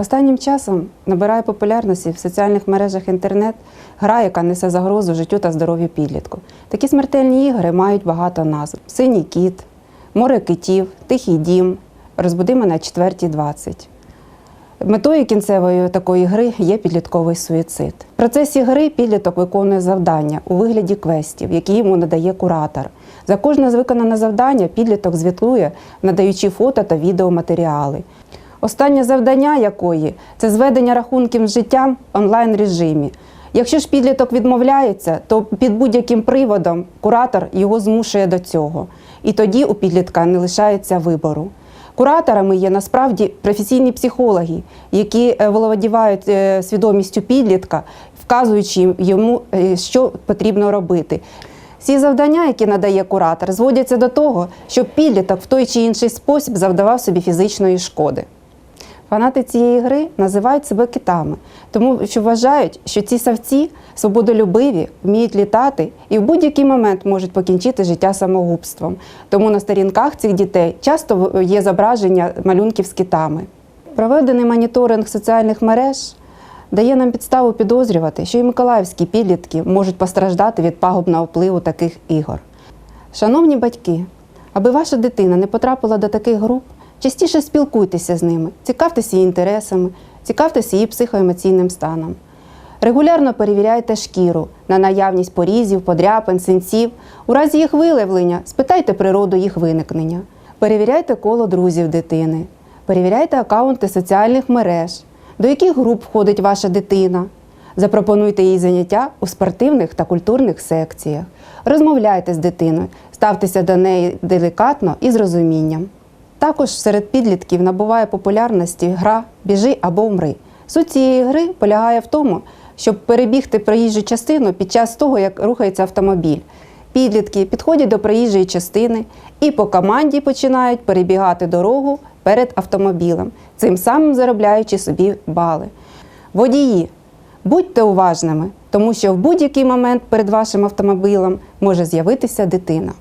Останнім часом набирає популярності в соціальних мережах інтернет гра, яка несе загрозу життю та здоров'ю підлітку. Такі смертельні ігри мають багато назв: Синій кіт, море китів, Тихий дім, розбуди мене о 4.20. Метою кінцевої такої гри є підлітковий суїцид. В процесі гри підліток виконує завдання у вигляді квестів, які йому надає куратор. За кожне виконане завдання підліток звітлує, надаючи фото та відеоматеріали. Останнє завдання якої це зведення рахунків з життям в онлайн режимі. Якщо ж підліток відмовляється, то під будь-яким приводом куратор його змушує до цього. І тоді у підлітка не лишається вибору. Кураторами є насправді професійні психологи, які е, володівають е, свідомістю підлітка, вказуючи йому, е, що потрібно робити. Всі завдання, які надає куратор, зводяться до того, щоб підліток в той чи інший спосіб завдавав собі фізичної шкоди. Фанати цієї гри називають себе китами, тому що вважають, що ці савці свободолюбиві, вміють літати і в будь-який момент можуть покінчити життя самогубством. Тому на сторінках цих дітей часто є зображення малюнків з китами. Проведений моніторинг соціальних мереж дає нам підставу підозрювати, що і миколаївські підлітки можуть постраждати від пагубного впливу таких ігор. Шановні батьки, аби ваша дитина не потрапила до таких груп, частіше спілкуйтеся з ними, цікавтеся її інтересами, цікавтеся її психоемоційним станом. Регулярно перевіряйте шкіру на наявність порізів, подряпин, синців. У разі їх виявлення спитайте природу їх виникнення. Перевіряйте коло друзів дитини, перевіряйте акаунти соціальних мереж, до яких груп входить ваша дитина. Запропонуйте їй заняття у спортивних та культурних секціях. Розмовляйте з дитиною, ставтеся до неї делікатно і з розумінням. Також серед підлітків набуває популярності гра Біжи або умри. Суть цієї гри полягає в тому, щоб перебігти проїжджу частину під час того, як рухається автомобіль. Підлітки підходять до проїжджої частини і по команді починають перебігати дорогу перед автомобілем, цим самим заробляючи собі бали. Водії, будьте уважними, тому що в будь-який момент перед вашим автомобілем може з'явитися дитина.